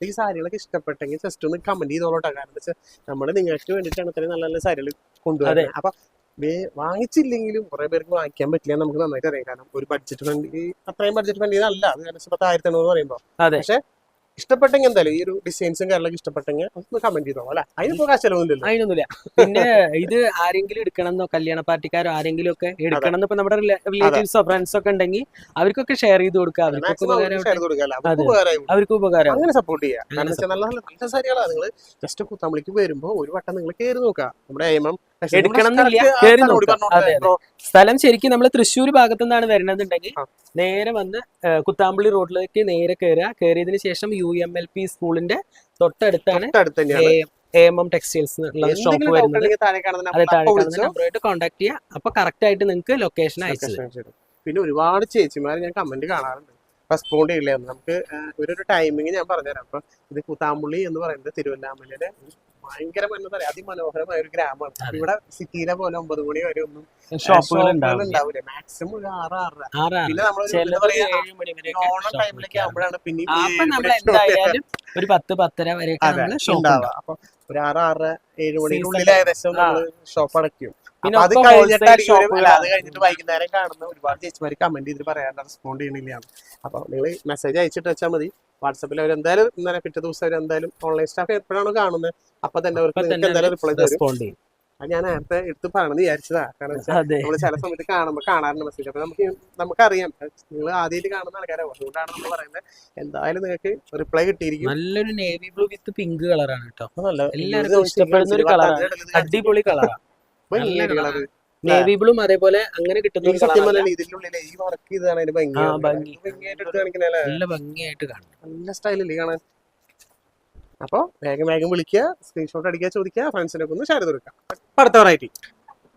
ഈ സാരികളൊക്കെ ഇഷ്ടപ്പെട്ടെങ്കിൽ ജസ്റ്റ് ഒന്ന് കമന്റ് ചെയ്തോളട്ടെ കാരണം വെച്ചാൽ നമ്മൾ നിങ്ങൾക്ക് വേണ്ടിയിട്ടാണ് ഇത്രയും നല്ല നല്ല സാരികൾ കൊണ്ടുവരുന്നത്. അപ്പൊ വാങ്ങിച്ചില്ലെങ്കിലും കുറെ പേർക്ക് വാങ്ങിക്കാൻ പറ്റില്ല നമുക്ക് നന്നായിട്ട് അറിയാം. കാരണം ഒരു ബഡ്ജറ്റ് ഫ്രണ്ട്ലി അത്രയും ബഡ്ജറ്റ് ഫ്രണ്ട്ലി അല്ല അത് കാരണം പത്തായിരത്തി എണ്ണൂറ് പറയുമ്പോൾ അതെ. പക്ഷെ ഇഷ്ടപ്പെട്ടെങ്കിൽ എന്തായാലും ഈ ഒരു ഡിസൈൻസും കാര്യങ്ങളൊക്കെ ഇഷ്ടപ്പെട്ടെങ്കിൽ ഒന്ന് കമന്റ് ചെയ്തോ അല്ലെ? അതിനിപ്പോ കാശ് ചെലവൊന്നുമില്ലല്ലോ. അതിനൊന്നുമില്ല. പിന്നെ ഇത് ആരെങ്കിലും എടുക്കണമെന്നോ കല്യാണ പാർട്ടിക്കാരോ ആരെങ്കിലും ഒക്കെ എടുക്കണം ഇപ്പൊ നമ്മുടെ റിലേറ്റീവ്സോ ഫ്രണ്ട്സോ ഒക്കെ ഉണ്ടെങ്കിൽ അവർക്കൊക്കെ ഷെയർ ചെയ്ത് കൊടുക്കുക. അവർക്ക്. അവർക്ക് ഉപകാരം അങ്ങനെ സപ്പോർട്ട് ചെയ്യാം നല്ല നല്ല സാരികളാണ്. നിങ്ങൾ ജസ്റ്റ് കുത്തമ്പളിക്ക് വരുമ്പോ ഒരു വട്ടം നിങ്ങൾ കയറി നോക്കുക. നമ്മുടെ എം എടുക്കണം എന്നില്ല, കേറി നോക്കുക. അതെ, അതെ. സ്ഥലം ശരിക്കും നമ്മൾ തൃശ്ശൂർ ഭാഗത്തു നിന്നാണ് വരണതുണ്ടെങ്കിൽ നേരെ വന്ന് കുത്താമ്പള്ളി റോഡിലേക്ക് നേരെ കയറുക കയറിയതിനു ശേഷം യു എം എൽ പി സ്കൂളിന്റെ തൊട്ടടുത്താണ് എം ടെക്സ്റ്റൈൽസ് ഷോപ്പ് വരുന്നത്. അത് താഴെ. നമ്പറായിട്ട് കോൺടാക്ട് ചെയ്യുക അപ്പൊ കറക്റ്റ് ആയിട്ട് നിങ്ങൾക്ക് ലൊക്കേഷൻ അയച്ചു. പിന്നെ ഒരുപാട് ചേച്ചിമാർ ഞാൻ കമന്റ് കാണാറുണ്ട്. റെസ്പോണ്ട് ചെയ്യില്ല? നമുക്ക് ഒരു ടൈമിങ് ഞാൻ പറഞ്ഞുതരാം. അപ്പൊ ഇത് കൂത്താമ്പുള്ളി എന്ന് പറയുന്നത് തിരുവല്ലാമലയിലെ ഭയങ്കര പറയാ അതിമനോഹരമായ ഒരു ഗ്രാമമാണ് ഇവിടെ സിറ്റിയിലെ പോലെ ഒമ്പത് മണി വരെ ഒന്നും ഷോപ്പുകൾ ഉണ്ടാവും ഉണ്ടാവില്ല. മാക്സിമം ഒരു ആറ് ആറാണ് പിന്നെ നമ്മൾ ഓണം ടൈമിലൊക്കെ ആവുമ്പോഴാണ് പിന്നെ ഒരു പത്ത് പത്തര വരെ അപ്പൊ ഒരു ആറ് ആറ് ഏഴ് മണിക്കുള്ളിൽ. ഏകദേശം നമ്മൾ ഷോപ്പ് അടയ്ക്കും. പിന്നെ അത് കഴിഞ്ഞിട്ടായിരിക്കും അത് കഴിഞ്ഞിട്ട് വൈകുന്നേരം കാണുന്ന ഒരുപാട് ചേച്ചിമാർ കമന്റ് ചെയ്തിട്ട് പറയാണ്ട് റെസ്പോണ്ട് ചെയ്യണില്ല അപ്പൊ നിങ്ങൾ മെസ്സേജ് അയച്ചിട്ട് വെച്ചാൽ മതി. വാട്സപ്പിൽ അവർ എന്തായാലും ഇന്നലെ പിറ്റേ ദിവസം അവർ എന്തായാലും ഓൺലൈൻ സ്റ്റാഫ് എപ്പോഴാണോ കാണുന്നത് അപ്പൊ തന്നെ അവർക്ക് നിങ്ങൾക്ക് എന്തായാലും റിപ്ലൈ റെസ്പോണ്ട് ചെയ്യും. ഞാൻ നേരത്തെ എടുത്ത് പറയണമെന്ന് വിചാരിച്ചതാ. കാരണം നമ്മൾ ചില സമയത്ത് കാണുമ്പോൾ കാണാറുണ്ട് മെസ്സേജ് അപ്പൊ നമുക്ക് നമുക്കറിയാം. നിങ്ങൾ ആദ്യമായിട്ട് കാണുന്ന ആൾക്കാരാവും അതുകൊണ്ടാണ് നമ്മൾ പറയുന്നത് എന്തായാലും നിങ്ങൾക്ക് റിപ്ലൈ കിട്ടിയിരിക്കും. നല്ലൊരു നേവി ബ്ലൂ വിത്ത് പിങ്ക് കളറാണ് കേട്ടോ. എല്ലാവർക്കും ഇഷ്ടപ്പെടുന്ന ഒരു കളറാണ് അടിപൊളി കളറാണ് നേവി ബ്ലൂം അതേപോലെ അങ്ങനെ കിട്ടുന്ന നല്ല ഭംഗിയായിട്ട് കാണും. നല്ല സ്റ്റൈലല്ലേ കാണാൻ? അപ്പൊ വേഗം വേഗം വിളിക്കുക സ്ക്രീൻഷോട്ട് അടിക്കുക ചോദിക്കുക ഫ്രണ്ട്സിനൊക്കെ ഒന്ന് ഷെയർ തീർക്കാം അടുത്ത വെറൈറ്റി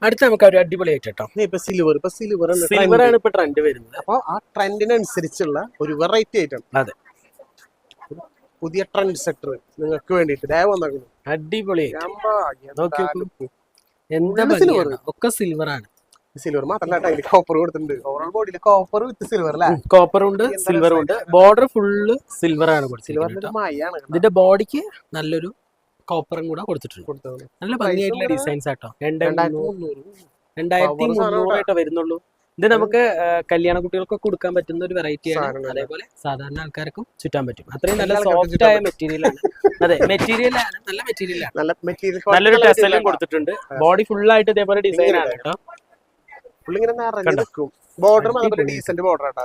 അടുത്ത നമുക്ക് ഒരു അടിപൊളിയായിട്ട് കേട്ടോ ഇപ്പൊ സിൽവർ ഇപ്പൊ സിൽവർ സിൽവർ ആണ് ഇപ്പൊ ട്രെൻഡ് വരുന്നത്. അപ്പൊ ആ ട്രെൻഡിനനുസരിച്ചുള്ള ഒരു വെറൈറ്റി ആയിട്ടാണ് അതെ. പുതിയ ട്രെൻഡ് സെറ്റർ നിങ്ങൾക്ക് വേണ്ടിയിട്ട് ദയവ് വന്നേക്കുന്നു. അടിപൊളി നോക്കൂ. എന്താ ഒക്കെ സിൽവർ ആണ്. സിൽവർ മാത്രല്ല അതിൽ കോപ്പർ കൊടുത്തിട്ടുണ്ട്. ഓവറോൾ ബോഡിയിൽ കോപ്പർ വിത്ത് സിൽവർ അല്ലേ? കോപ്പർ ഉണ്ട് സിൽവർ ഉണ്ട്. ബോർഡർ ഫുള്ള് സിൽവർ ആണ് സിൽവറിന്റെ. മയാണ് ഇതിന്റെ ബോഡിക്ക് നല്ലൊരു കോപ്പറും കൂടെ കൊടുത്തിട്ടുണ്ട്. നല്ല ഭംഗിയായിട്ടുള്ള ഡിസൈൻസ് ആട്ടോ. രണ്ട് രണ്ടായിരത്തി മുന്നൂറ്. രണ്ടായിരത്തി മുന്നൂറായിട്ടോ വരുന്നുള്ളൂ. ഇത് നമുക്ക് കല്യാണ കുട്ടികൾക്കൊക്കെ കൊടുക്കാൻ പറ്റുന്ന ഒരു വെറൈറ്റി ആണ്. അതേപോലെ സാധാരണ ആൾക്കാർക്കും ചുറ്റാൻ പറ്റും. അത്രയും നല്ല സോഫ്റ്റ് ആയ മെറ്റീരിയൽ ആണ്. അതെ മെറ്റീരിയൽ ആണ്. നല്ല മെറ്റീരിയൽ ആണ്. നല്ല മെറ്റീരിയൽ നല്ലൊരു ടെസലും കൊടുത്തിട്ടുണ്ട്. ബോഡി ഫുൾ ആയിട്ട് ഇതേപോലെ ഡിസൈൻ ആണ് കേട്ടോ. പുള്ളിങ്ങനെ നിറഞ്ഞു കണ്ടോ? നിൽക്കും. ബോർഡർ ആട്ടോ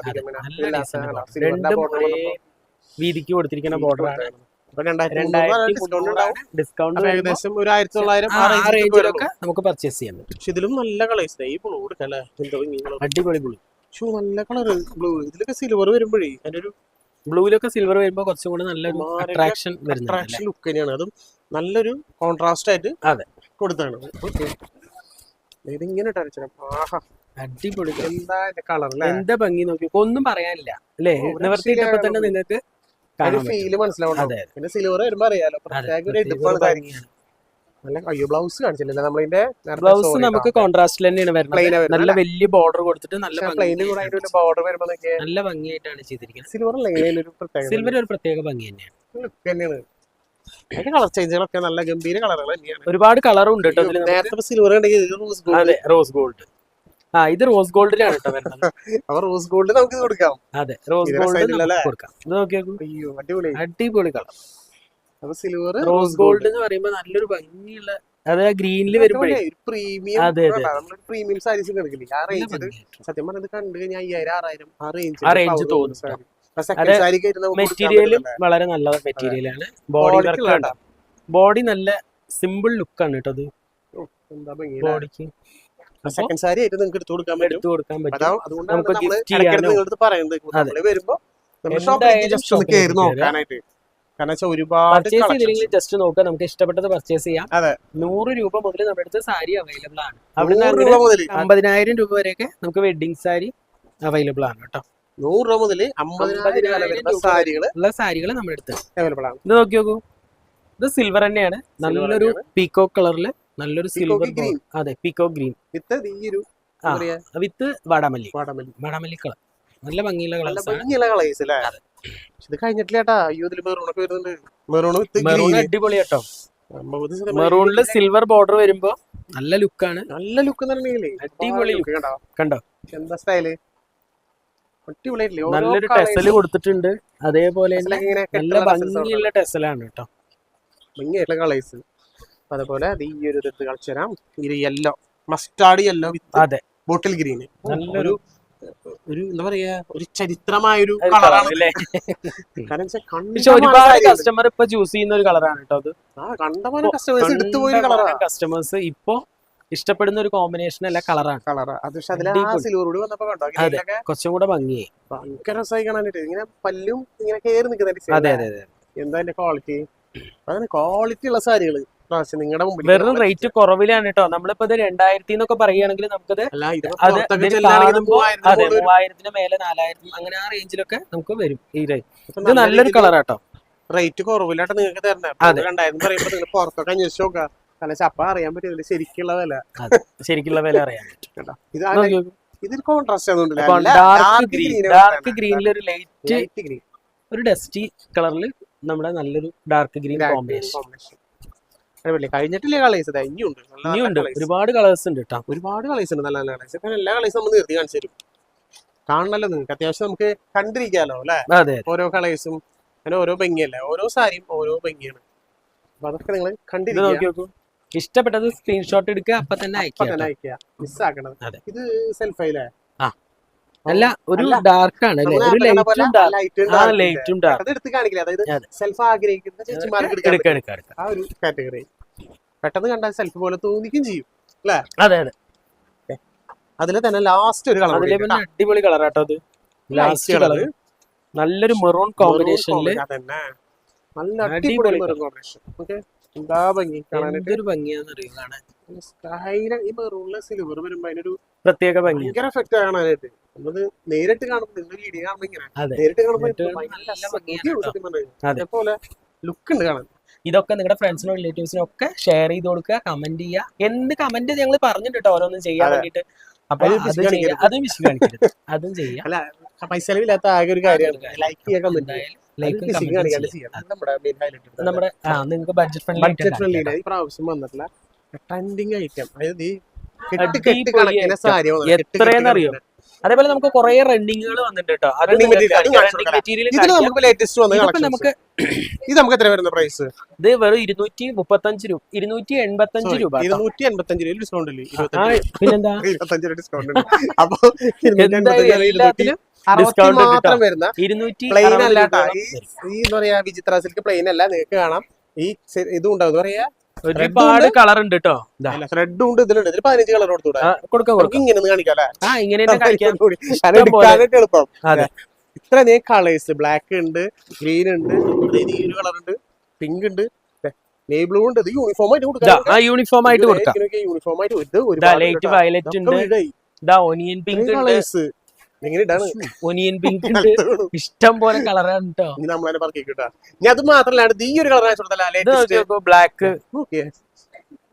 വന്നപ്പോ വീതിക്ക് കൊടുത്തിരിക്കുന്ന ബോർഡർ ആണ്. ഡിസ്കൗണ്ട് ഏകദേശം ഒരു ആയിരത്തി തൊള്ളായിരം നമുക്ക് പർച്ചേസ് ചെയ്യാൻ പറ്റും. പക്ഷെ ഇതിലും നല്ല കളേഴ്സ് ഈ ബ്ലൂ എടുക്കല്ലേ അടിപൊളി ബ്ലൂ ഷൂ നല്ല കളർ ബ്ലൂ ഇതിലൊക്കെ സിൽവർ വരുമ്പോഴേ അതിന്റെ ഒരു ബ്ലൂവിലൊക്കെ സിൽവർ വരുമ്പോൾ കുറച്ചും കൂടി നല്ലൊരു അട്രാക്ഷൻ അട്രാക്ഷൻ ലുക്ക് തന്നെയാണ്. അതും നല്ലൊരു കോൺട്രാസ്റ്റ് ആയിട്ട് അതെ. കൊടുത്താണ്. ഇതിങ്ങനെ അടിപൊളി എന്താ കളർ എന്താ ഭംഗി നോക്കി? ഒന്നും പറയാനില്ല. അല്ലേ? നിവർത്തിയിട്ടപ്പോ തന്നെ നിങ്ങക്ക് നിങ്ങൾക്ക്. ഫീൽ പിന്നെ സിൽവർ വരുമ്പോ അറിയാലോ. നല്ല അയ്യോ ബ്ലൗസ് കാണിച്ചില്ലല്ലോ നമ്മളിന്റെ ബ്ലൗസ് നമുക്ക് കോൺട്രാസ്റ്റിൽ തന്നെയാണ് വരുന്നത്. നല്ല വലിയ ബോർഡർ കൊടുത്തിട്ട് നല്ല ബോർഡർ വരുമ്പോ നല്ല ഭംഗിയായിട്ടാണ് ചെയ്തിരിക്കുന്നത്. സിൽവർ അല്ലെങ്കിൽ ഒരു പ്രത്യേക സിൽവർ ഒരു പ്രത്യേക ഭംഗി തന്നെയാണ്. കളർ ചേഞ്ചുകളൊക്കെ നല്ല ഗംഭീര കളറുകൾ തന്നെയാണ്. ഒരുപാട് കളറും ഉണ്ട് കേട്ടോ നേരത്തെ സിൽവർ ഉണ്ടെങ്കിൽ റോസ് ഗോൾഡ് ആ ഇത് റോസ് ഗോൾഡിലാണ് കേട്ടോ വരുന്നത്. *laughs* റോസ് ഗോൾഡ് നമുക്ക് കൊടുക്കാം. അതെ റോസ് ഗോൾഡ്? കൊടുക്കാം. ഇത് അയ്യോ അടിപൊളി. അടിപൊളി കളർ. അപ്പൊ സിൽവർ റോസ് ഗോൾഡ് എന്ന് പറയുമ്പോൾ നല്ലൊരു ഭംഗിയുള്ള അതെ ഗ്രീനിൽ വരുമ്പോഴേ പ്രീമിയം. പ്രീമിയം സാരീസ് എടുക്കില്ലേ? ആ റേഞ്ച്. സത്യം പറഞ്ഞത് കണ്ടു കഴിഞ്ഞാൽ അയ്യായിരം ആറായിരം ആ റേഞ്ച് ആ റേഞ്ച് തോന്നും മെറ്റീരിയലും വളരെ നല്ല മെറ്റീരിയലാണ് ബോഡി വർക്ക് ബോഡി നല്ല സിമ്പിൾ ലുക്കാണ് കേട്ടോ അത് ബോഡിക്ക് സെക്കൻഡ് സാരി ആയിട്ട് നിങ്ങൾക്ക് എടുത്തു കൊടുക്കാൻ എടുത്തു കൊടുക്കാൻ പറ്റും. അതുകൊണ്ടാണ് gift ഇടയ്ക്കിടയ്ക്ക് നിങ്ങളടുത്ത് പറയുന്നത് നമ്മൾ വരുമ്പോ നമ്മുടെ ഷോപ്പിലേക്ക് ജസ്റ്റ് ഒന്ന് കയറി നോക്കാനായിട്ട് കാരണം ഒരുപാട്. ജസ്റ്റ് നോക്കുക. നമുക്ക് ഇഷ്ടപ്പെട്ടത് പർച്ചേസ് ചെയ്യാം. അതെ. നൂറ് രൂപ മുതൽ നമ്മുടെ അടുത്ത് സാരി അവൈലബിൾ ആണ്. അവിടെ അമ്പതിനായിരം രൂപ വരെയൊക്കെ നമുക്ക് വെഡിങ് സാരി അവൈലബിൾ ആണ് കേട്ടോ. നൂറ് രൂപ മുതൽ അമ്പതിനായിരം സാരികൾ ഉള്ള സാരികൾ നമ്മുടെ അടുത്ത് അവൈലബിൾ ആണ്. ഇത് നോക്കി നോക്കൂ ഇത് സിൽവർ തന്നെയാണ്. നല്ലൊരു പീക്കോ കളറിൽ നല്ലൊരു സിൽവർ. അതെ പീക്കോ ഗ്രീൻ വിത്ത് ഈ ഒരു വിത്ത് വാടാമല്ലി. വാടാമല്ലി. വാടാമല്ലി കളർ. നല്ല ഭംഗിയുള്ള കളേഴ്സ് ഭംഗിയുള്ള കളേഴ്സ് അല്ലേ ഇത് കഴിഞ്ഞിട്ടില്ല ചേട്ടാ അയ്യോ ഇതിൽ മെറൂണൊക്കെ വരുന്നുണ്ട്. മെറൂൺ വിത്ത് മെറൂൺ അടിപൊളി കേട്ടോ. മെറൂണിൽ സിൽവർ ബോർഡർ വരുമ്പോ നല്ല ലുക്കാണ് നല്ല ലുക്ക് അടിപൊളി കണ്ടോ? എന്താ സ്റ്റൈൽ നല്ലൊരു ടെസൽ കൊടുത്തിട്ടുണ്ട്. അതേപോലെ നല്ല. ഭംഗിയുള്ള ടെസലാണ് കേട്ടോ. ഭംഗിയായിട്ടുള്ള കളേഴ്സ് അതുപോലെ അത് ഈ ഒരു ഇത് കളിച്ചു തരാം ഇനി യെല്ലോ മസ്റ്റാർഡ് യെല്ലോ വിത്ത് അതെ ബോട്ടിൽ ഗ്രീൻ നല്ലൊരു ഒരു എന്താ പറയാ ഒരു ചരിത്രമായ ഒരു കളറാണ് ഒരുപാട് കസ്റ്റമർ ഇപ്പൊ ചൂസ് ചെയ്യുന്ന ഒരു കളറാണ് കേട്ടോ അത്. കണ്ടമാനം കസ്റ്റമേഴ്സ് എടുത്തു പോയ കളറാണ് കസ്റ്റമേഴ്സ് ഇപ്പൊ ഇഷ്ടപ്പെടുന്ന ഒരു കോമ്പിനേഷൻ അല്ല കളറാണ് കളറാ അത് പക്ഷെ അതിൽ ആ കൂടി വന്നപ്പോ കണ്ടോ? കുറച്ചും കൂടെ ഭംഗിയായി. ഭയങ്കര രസമായി കാണാനായിട്ട്. ഇങ്ങനെ പല്ലും ഇങ്ങനെ കയറി നിൽക്കുന്ന എന്താ അതിന്റെ ക്വാളിറ്റി അതാണ് ക്വാളിറ്റി ഉള്ള സാരികൾ. പ്രാവശ്യം നിങ്ങളുടെ മുമ്പിൽ വെറും റേറ്റ് കുറവിലാണ് കേട്ടോ നമ്മളിപ്പോ ഇത് രണ്ടായിരത്തി എന്നൊക്കെ പറയുകയാണെങ്കിൽ നമുക്കത് അത് മൂവായിരത്തിന് മേലെ നാലായിരത്തി അങ്ങനെ ആ റേഞ്ചിലൊക്കെ നമുക്ക് വരും. ഈ റേറ്റ് ഇത് നല്ലൊരു കളറാട്ടോ റേറ്റ് കുറവില്ലാട്ട് നിങ്ങൾക്ക് തരണം അതെ. രണ്ടായിരം പറയുമ്പോ നിങ്ങൾ പുറത്തൊക്കെ അന്വേഷിച്ച് നോക്കാം കാരണം ചപ്പ അറിയാൻ പറ്റില്ല ശരിക്കുള്ള വില. ശരിക്കുള്ള വില അറിയാൻ പറ്റും. ഇത് കോൺട്രാസ്റ്റ് ഡാർക്ക്. ഗ്രീനിൽ ഒരു ലൈറ്റ് Light ഒരു ഡസ്റ്റി കളറിൽ നമ്മുടെ നല്ലൊരു ഡാർക്ക് ഗ്രീൻ കോമ്പിനേഷൻ. അടിപൊളി. കഴിഞ്ഞിട്ടില്ലേ കളേഴ്സ്? ഇനിയുണ്ട്. നല്ല നല്ല ഇനിയുണ്ട്. colours. ഒരുപാട് കളേഴ്സ് ഉണ്ട് കേട്ടോ ഒരുപാട് കളേഴ്സ് ഉണ്ട്. നല്ല നല്ല കളേഴ്സ്. കാരണം എല്ലാ കളേഴ്സും നമ്മൾ നിർത്തി കാണിച്ചു തരും. കാണണല്ലോ നിങ്ങൾക്ക്. അത്യാവശ്യം നമുക്ക് കണ്ടിരിക്കാലോ അല്ലെ? അതെ ഓരോ കളേഴ്സും. അങ്ങനെ ഓരോ ഭംഗിയല്ലേ? ഓരോ സാരിയും ഓരോ ഭംഗിയാണ്. അപ്പൊ അതൊക്കെ നിങ്ങൾ ഇത് കണ്ടിരിക്കുക. നോക്കി നോക്കൂ. ഇഷ്ടപ്പെട്ടത് സ്ക്രീൻഷോട്ട് എടുക്കുക അപ്പൊ തന്നെ അപ്പൊ അയക്കുക തന്നെ അയക്കുക. മിസ്സാക്കണത്. അതെ. ഇത് സെൽഫായില്ലേ ആ. അല്ല ഒരു അല്ല. ഡാർക്ക് ആണ് അല്ലേ? ഒരു ലൈറ്റും ഡാർക്ക് ആ ലൈറ്റും ഡാർക്ക് അത് എടുത്ത് കാണിക്കില്ല? അതായത് അതെ. സെൽഫ് ആഗ്രഹിക്കുന്ന ചേച്ചിമാർക്ക് എടുക്കാൻ എടുക്ക പറ്റും. എടുക്ക എടുക്ക. ആ ഒരു കാറ്റഗറി പെട്ടെന്ന് കണ്ടാൽ സെൽഫി പോലെ തോന്നിക്കും ചെയ്യും അല്ലേ? അതെ അതെ. അതിൽ തന്നെ ലാസ്റ്റ് ഒരു കളർ അതിലെ പിന്നെ അടിപൊളി കളർ ആട്ടോ അത്. ലാസ്റ്റ് കളർ നല്ലൊരു മെറൂൺ കോമ്പിനേഷനിൽ നല്ല അടിപൊളി മെറൂൺ കോമ്പിനേഷൻ ഓക്കെ? എന്താ ഭംഗി കാണാനായിട്ട്? എന്തൊരു ഭംഗിയാന്ന് അറിയുന്നതാണ് സ്കൈല ഈ മെറൂണിലെ സിൽവർ വരുമ്പോ അതിനൊരു പ്രത്യേക ഭംഗി. ഭയങ്കര എഫക്റ്റ് കാണാനായിട്ട്. നമ്മൾ നേരിട്ട് കാണുമ്പോൾ നിങ്ങൾ വീഡിയോ കാണുമ്പോ ഇങ്ങനെ. നേരിട്ട് കാണുമ്പോൾ. അതേപോലെ ലുക്ക് ഉണ്ട് കാണാൻ. ഇതൊക്കെ നിങ്ങളുടെ ഫ്രണ്ട്സിനും റിലേറ്റീവ്സിനും ഒക്കെ ഷെയർ ചെയ്ത് കൊടുക്കുക കമന്റ് ചെയ്യുക. എന്ത് കമന്റ് ഞങ്ങൾ പറഞ്ഞിട്ട് ഓരോന്നും ചെയ്യാൻ. വേണ്ടിട്ട് അപ്പൊ അത് കാണിക്കരുത്. അതും ചെയ്യാം. പൈസ ചെലവില്ലാത്ത ആകെ ഒരു കാര്യമാണ്. ലൈക്ക് ചെയ്യാൻ നമ്മുടെ നിങ്ങൾക്ക് ബഡ്ജറ്റ് ബഡ്ജറ്റ് ഫ്രണ്ട്ലി ഫ്രണ്ട്ലി ഈ പ്രാവശ്യം വന്നിട്ടുള്ള ട്രെൻഡിങ് ഐറ്റം അതായത് ഈ കെട്ട് അടിപൊളി കെട്ട് കണക്കിന് item. സാരി എത്രയെന്നറിയോ? അതേപോലെ നമുക്ക് കുറെ റണ്ണിങ്ങുകൾ വന്നിട്ടുണ്ട് കേട്ടോ. നമുക്ക് ഇത് നമുക്ക് എത്ര വരുന്ന പ്രൈസ് ഇത് വെറും ഇരുന്നൂറ്റി മുപ്പത്തഞ്ച് രൂപ ഇരുന്നൂറ്റി എൺപത്തഞ്ച് രൂപ *laughs* ഇരുന്നൂറ്റി ഇരുന്നൂറ്റി എൺപത്തഞ്ച് രൂപ. ഡിസ്കൗണ്ട് പിന്നെന്താ? ഇരുപത്തഞ്ച് രൂപ ഡിസ്കൗണ്ട് അപ്പൊ മാത്രം വരുന്ന ഇരുന്നൂറ്റി പ്ലെയിൻ അറുപത് അല്ല കേട്ടാ രൂപയോളം ഈ എന്താ പറയാ വിചിത്ര സിൽക്ക് പ്ലെയിൻ അല്ല. നിങ്ങൾക്ക് കാണാം. ഈ ഇതും ഉണ്ടാവും. പറയാ ഒരുപാട് കളർ ഉണ്ട് കേട്ടോ. റെഡും ഉണ്ട് ഇതിലുണ്ട്. ഇതിൽ പതിനഞ്ച് കളർ കൊടുത്തൂടെ കൊടുക്കാം ഇങ്ങനെ കാണിക്കാം ഇങ്ങനെ എളുപ്പം. അതെ. ഇത്ര നേ കളേഴ്സ് ബ്ലാക്ക് ഉണ്ട് ഗ്രീൻ ഉണ്ട് ഈ ഒരു കളർ ഉണ്ട് പിങ്ക് ഉണ്ട്. നെയ് ബ്ലൂ ഉണ്ട്. ഇത് യൂണിഫോം ആയിട്ട് കൊടുക്കാം. യൂണിഫോം ആയിട്ട് കൊടുക്കാം. യൂണിഫോം ആയിട്ട് ഇത് ഒരു ലൈറ്റ് വയലറ്റ് ഉണ്ട്. Onion pink colours onion pink ഉണ്ട്. ഇഷ്ടം പോലെ കളറാണ് കേട്ടോ ഇനി നമ്മളെ പറക്കി കിട്ടാ ഇനി അത് മാത്രല്ല ഈ ഒരു കളർ ബ്ലാക്ക്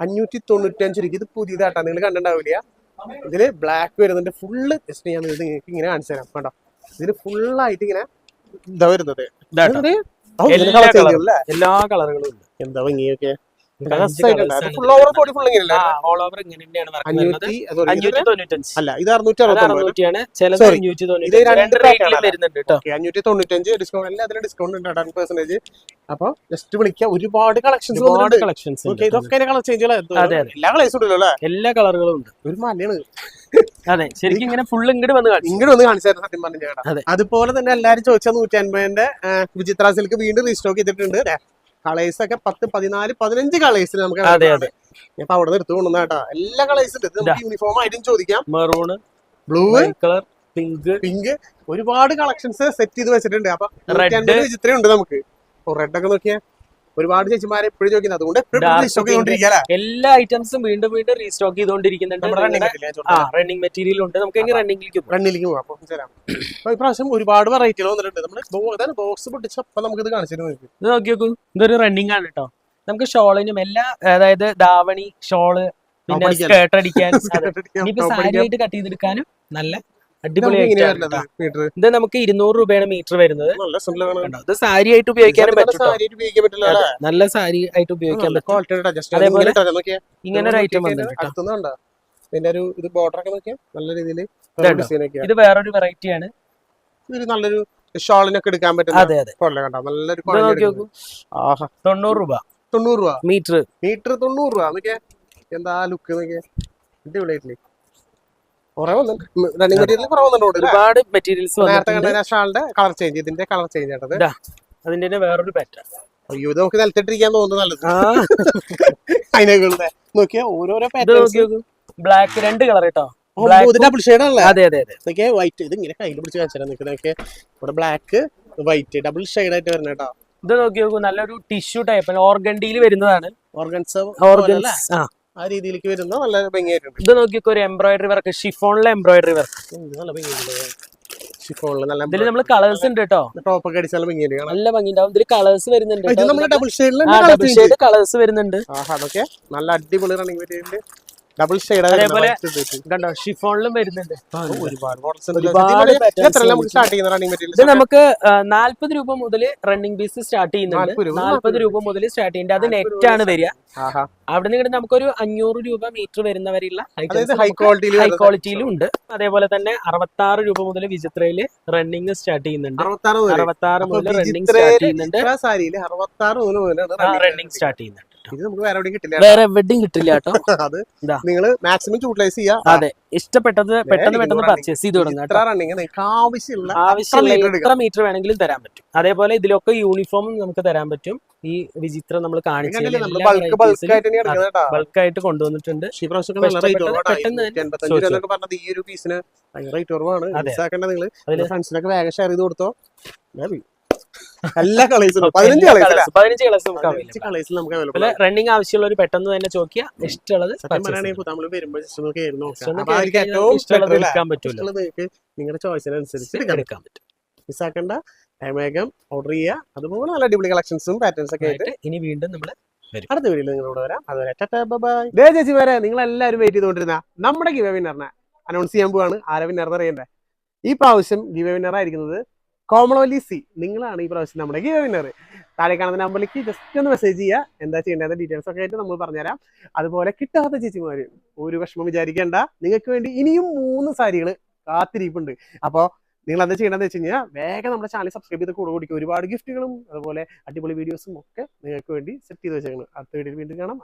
അഞ്ഞൂറ്റി തൊണ്ണൂറ്റഞ്ച് രൂപ ഇത് പുതിയതാട്ടാ നിങ്ങൾ കണ്ടിട്ടുണ്ടാവില്ല. ഇതിൽ ബ്ലാക്ക് വരുന്നുണ്ട്. ഫുള്ള് ജസ്റ്റ് ഞാൻ നിങ്ങൾക്ക് ഇങ്ങനെ കാണിച്ചു തരാം. കേട്ടോ ഇതിൽ ഫുള്ളായിട്ട് ഇങ്ങനെ ഇതാ വരുന്നത്. എല്ലാ. കളറുകളും ഉണ്ട്. എന്താ ഭംഗിയൊക്കെ? അല്ല? ഇത് അറുന്നൂറ്റി. അഞ്ഞൂറ്റി തൊണ്ണൂറ്റഞ്ച്. ഡിസ്കൗണ്ട് എല്ലാം അതിന് ഡിസ്കൗണ്ട് ഉണ്ട് ടെൻ പെർസെന്റേജ് അപ്പൊ ജസ്റ്റ് വിളിക്കുക ഒരുപാട് കളക്ഷൻസ് ഒരുപാട് കളക്ഷൻസ് ഇതൊക്കെ കളർ. എല്ലാ കളേഴ്സും ഉണ്ടല്ലോ അല്ലേ? എല്ലാ കളറുകളും ഉണ്ട്. ഒരു മലയാണ് അതെ ശരിക്കും ഇങ്ങനെ ഫുൾ ഇങ്ങോട്ട് വന്ന് കാണിച്ചു. ഇങ്ങനെ ഒന്ന് കാണിച്ചു തരാം സത്യം പറഞ്ഞു അതുപോലെ തന്നെ എല്ലാരും ചോദിച്ച നൂറ്റി അൻപതിന്റെ വിചിത്ര സിൽക്ക് വീണ്ടും റീസ്റ്റോക്ക് ചെയ്തിട്ടുണ്ട് കളേഴ്സ് ഒക്കെ പത്ത് പതിനാല് പതിനഞ്ച് കളേഴ്സിൽ നമുക്ക് അതെ അതെ. അപ്പൊ അവിടെ നിന്ന് എടുത്തു കൊണ്ടുവന്ന കേട്ടാ. എല്ലാ കളേഴ്സും ഉണ്ട്. ഇത് നമുക്ക് യൂണിഫോം ആയിട്ടും ചോദിക്കാം. Maroon blue colour pink pink ഒരുപാട് കളക്ഷൻസ് സെറ്റ് ചെയ്ത് വെച്ചിട്ടുണ്ട്. അപ്പൊ Red. വിചിത്ര ഉണ്ട് നമുക്ക്. റെഡ് ഒക്കെ നോക്കിയാ. ഒരുപാട് ചേച്ചിമാരെ എപ്പോഴും ചോദിക്കുന്നത്. അതുകൊണ്ട് എല്ലാ ഐറ്റംസും വീണ്ടും വീണ്ടും റീസ്റ്റോക്ക് ചെയ്തുകൊണ്ടിരിക്കുന്നുണ്ട് റണ്ണിംഗ്. റണ്ണിങ് മെറ്റീരിയൽ ഉണ്ട്. നമുക്ക് റണ്ണിംഗിലേക്ക് റണ്ണിലേക്ക് പോകാം അപ്പൊ അപ്പൊ ഇപ്രാവശ്യം ഒരുപാട് വെറൈറ്റികൾ വന്നിട്ടുണ്ട്. നമ്മൾ ബോക്സ് പൊട്ടിച്ചപ്പോ നമുക്ക് ഇത് കാണിച്ചിരുന്നു ഇത് നോക്കി നോക്കൂ. ഇതൊരു റണ്ണിംഗ് ആണ് കേട്ടോ നമുക്ക് ഷോളിനും എല്ലാ അതായത് ദാവണി ഷോൾ പിന്നെ. സ്കേർട്ട് അടിക്കാൻ *laughs* അതെ. ഇനിയിപ്പോ സാരി ആയിട്ട് കട്ട് ചെയ്തെടുക്കാനും നല്ല അടിപൊളി item ആണ് കേട്ടോ. ഇത് നമുക്ക് ഇരുന്നൂറ് രൂപയാണ് മീറ്റർ വരുന്നത്. ഇത് സാരി ആയിട്ട് ഉപയോഗിക്കാനും പറ്റും കേട്ടോ. സാരി ഉപയോഗിക്കാൻ പറ്റില്ല അതെ, നല്ല സാരി ആയിട്ട് ഉപയോഗിക്കാൻ പറ്റും. അതേപോലെ ഇങ്ങനെ ഒരു ഐറ്റം വന്നിട്ടുണ്ട് ഇതിന്റെ ഒരു ഇത് ബോർഡർ ഒക്കെ നോക്കിയാൽ നല്ല രീതിയിൽ ഇത് വേറൊരു വെറൈറ്റി ആണ്. ഇത് നല്ലൊരു ഷോളിനൊക്കെ എടുക്കാൻ പറ്റുന്ന അതെ അതെ. കണ്ടോ? നല്ലൊരു. ആഹാ. തൊണ്ണൂറ് രൂപ. തൊണ്ണൂറ് രൂപ? മീറ്റർ മീറ്റർ തൊണ്ണൂറ് രൂപ നോക്കിയേ. എന്താ ലുക്ക് നോക്കിയേ. അടിപൊളിയായിട്ടില്ലേ? കുറെ വന്നിട്ടുണ്ട് റണ്ണിങ് മെറ്റീരിയൽ കുറെ വന്നിട്ടുണ്ട് ഒരുപാട് മെറ്റീരിയൽസ് നേരത്തെ കണ്ട ഷാളിന്റെ കളർ ചേഞ്ച് ഇതിന്റെ കളർ ചേഞ്ച് ആട്ടത് അതിന്റെ തന്നെ വേറൊരു പാറ്റേൺ അയ്യോ ഇത് നമുക്ക് നിലത്തിട്ടിരിക്കാൻ തോന്നുന്നു നല്ലത്. ആ. *laughs* അതിനൊക്കെ നോക്കിയാ ഓരോരോ പാറ്റേൺ ബ്ലാക്ക് രണ്ട് കളർ കേട്ടോ Black ഡബിൾ ഷെയ്ഡ് അല്ലേ അതെ അതെ അതെ. വൈറ്റ് ഇത് ഇങ്ങനെ കയ്യിൽ പിടിച്ച് കാണിച്ചാൽ നിൽക്കുന്നത് നോക്കിയേ ഇവിടെ ബ്ലാക്ക് വൈറ്റ് ഡബിൾ ഷെയ്ഡ് ആയിട്ട് വരുന്ന കേട്ടോ ഇത് നോക്കി നോക്കൂ. നല്ലൊരു ടിഷ്യൂ ടൈപ്പ് ഓർഗൻഡിയിൽ വരുന്നതാണ്. ഓർഗൻസ് ഓർഗൻസ് ആ. ആ രീതിയിലേക്ക് വരുന്ന നല്ല ഭംഗിയായിട്ടുണ്ട് ഇത് നോക്കിയൊക്കെ ഒരു എംബ്രോയിഡറി വർക്ക് ഷിഫോണിലെ എംബ്രോയിഡറി വർക്ക് നല്ല ഭംഗിയുണ്ട്. നമ്മൾ നല്ല ഇതിൽ നമ്മൾ കളേഴ്സ് ഉണ്ട് കേട്ടോ ടോപ്പ് ഒക്കെ അടിച്ചാൽ നല്ല ഭംഗിയായിട്ട് നല്ല ഭംഗി ഉണ്ടാവും ഇതിൽ കളേഴ്സ് വരുന്നുണ്ട് ഇത് നമ്മുടെ ഡബിൾ ഷെയ്ഡിൽ ഡബിൾ ഷെയ്ഡ് കളേഴ്സ് വരുന്നുണ്ട്. ആഹാ അതൊക്കെ നല്ല അടിപൊളി റണ്ണിങ് മെറ്റീരിയൽ ഡബിൾ ഷെയ്ഡ് അതേപോലെ കണ്ടോ? ഷിഫോണിലും വരുന്നുണ്ട്. ഇത് നമുക്ക് നാല്പത് രൂപ മുതൽ റണ്ണിംഗ് പീസ് സ്റ്റാർട്ട് ചെയ്യുന്നുണ്ട്. നാല്പത് രൂപ, മുതൽ സ്റ്റാർട്ട് ചെയ്യുന്നുണ്ട്. അത് നെറ്റ് ആണ് വരിക. ആഹാ. അവിടെ നിന്ന് നമുക്കൊരു അഞ്ഞൂറ് രൂപ മീറ്റർ വരുന്നവരില്ല അതായത് ഹൈ ക്വാളിറ്റിയിലും ഉണ്ട്. അതേപോലെ തന്നെ അറുപത്തി ആറ് രൂപ മുതൽ വിചിത്രയിൽ റണ്ണിങ് സ്റ്റാർട്ട് ചെയ്യുന്നുണ്ട്. അറുപത്തി ആറ് മുതൽ റണ്ണിങ് സ്റ്റാർട്ട് ചെയ്യുന്നുണ്ട്. റണ്ണിങ് സ്റ്റാർട്ട് ചെയ്യുന്നുണ്ട്. ഇത് നമുക്ക് വേറെ എവിടെയും കിട്ടില്ല വേറെ എവിടെയും കിട്ടില്ല കേട്ടോ. *laughs* അത് നിങ്ങൾ മാക്സിമം യൂട്ടിലൈസ് ചെയ്യാ. അതെ. ഇഷ്ടപ്പെട്ടത് പെട്ടെന്ന് പെട്ടെന്ന് പർച്ചേസ് ചെയ്ത് റണ്ണിങ് ആവശ്യമുള്ള ആവശ്യമുള്ള എത്ര മീറ്റർ വേണമെങ്കിലും തരാൻ പറ്റും. അതേപോലെ ഇതിലൊക്കെ യൂണിഫോം നമുക്ക് തരാൻ പറ്റും. ഈ വിചിത്രം നമ്മൾ ബൾക്കായിട്ട് കൊണ്ടുവന്നിട്ടുണ്ട്. ഈ ഒരു പീസിന് ഭയങ്കര റേറ്റ് കുറവാണ്. ഫ്രണ്ട്സിനൊക്കെ വേഗം ഷെയർ ചെയ്ത് കൊടുത്തോ. എല്ലാ കളേഴ്സും പതിനഞ്ച് കളേഴ്സ് പതിനഞ്ച് കളേഴ്സ് നമുക്ക് കളേഴ്സിൽ നമുക്ക് റണ്ണിങ് ആവശ്യമുള്ളവർ പെട്ടെന്ന് തന്നെ ചോദിക്കുക ഇഷ്ടമുള്ളത് ഇഷ്ടമുള്ളത് എടുക്കാൻ പറ്റുമല്ലോ നിങ്ങളുടെ ചോയ്സിനനുസരിച്ച് എടുക്കാൻ പറ്റും. മിസ്സാക്കേണ്ട. വേഗം ഓർഡർ ചെയ്യുക അതുപോലെ നല്ല അടിപൊളി കളക്ഷൻസും പാറ്റേൺസ് ഒക്കെ ആയിട്ട് ഇനി വീണ്ടും നമ്മൾ അടുത്ത വീഡിയോയിൽ നിങ്ങളോട് വരാം. അതുവരെ ബൈ ചേച്ചി വരെ നിങ്ങൾ എല്ലാവരും വെയിറ്റ് ചെയ്തുകൊണ്ടിരുന്ന നമ്മുടെ ഗിവ വിന്നറിനെ അനൗൺസ് ചെയ്യാൻ പോവാണ്. ആരെ വിന്നർ അറിയണ്ടേ? ഈ പ്രാവശ്യം ഗിവ വിന്നർ ആയിരിക്കുന്നത് കോമളവല്ലി സി നിങ്ങളാണ് ഈ പ്രാവശ്യം നമ്മുടെ ഗിവ വിന്നർ താഴെ കാണുന്ന നമ്പറിലേക്ക് ജസ്റ്റ് ഒന്ന് മെസ്സേജ് ചെയ്യുക. എന്താ ചെയ്യേണ്ടത്? ഡീറ്റെയിൽസ് ഒക്കെ ആയിട്ട് നമ്മൾ പറഞ്ഞുതരാം. അതുപോലെ കിട്ടാത്ത ചേച്ചിമാര് ഒരു വിഷമം വിചാരിക്കേണ്ട. നിങ്ങൾക്ക് വേണ്ടി ഇനിയും മൂന്ന് സാരികൾ കാത്തിരിപ്പുണ്ട്. അപ്പോൾ നിങ്ങൾ എന്താ ചെയ്യേണ്ടതെന്ന് വെച്ച് കഴിഞ്ഞാൽ വേഗം നമ്മുടെ ചാനൽ സബ്സ്ക്രൈബ് ചെയ്ത് കൂടെ കൂടിക്കും ഒരുപാട് ഗിഫ്റ്റുകളും അതുപോലെ അടിപൊളി വീഡിയോസും ഒക്കെ നിങ്ങൾക്ക് വേണ്ടി സെറ്റ് ചെയ്ത് വെച്ചേക്കണം. അടുത്ത വീഡിയോയിൽ വീണ്ടും കാണാം.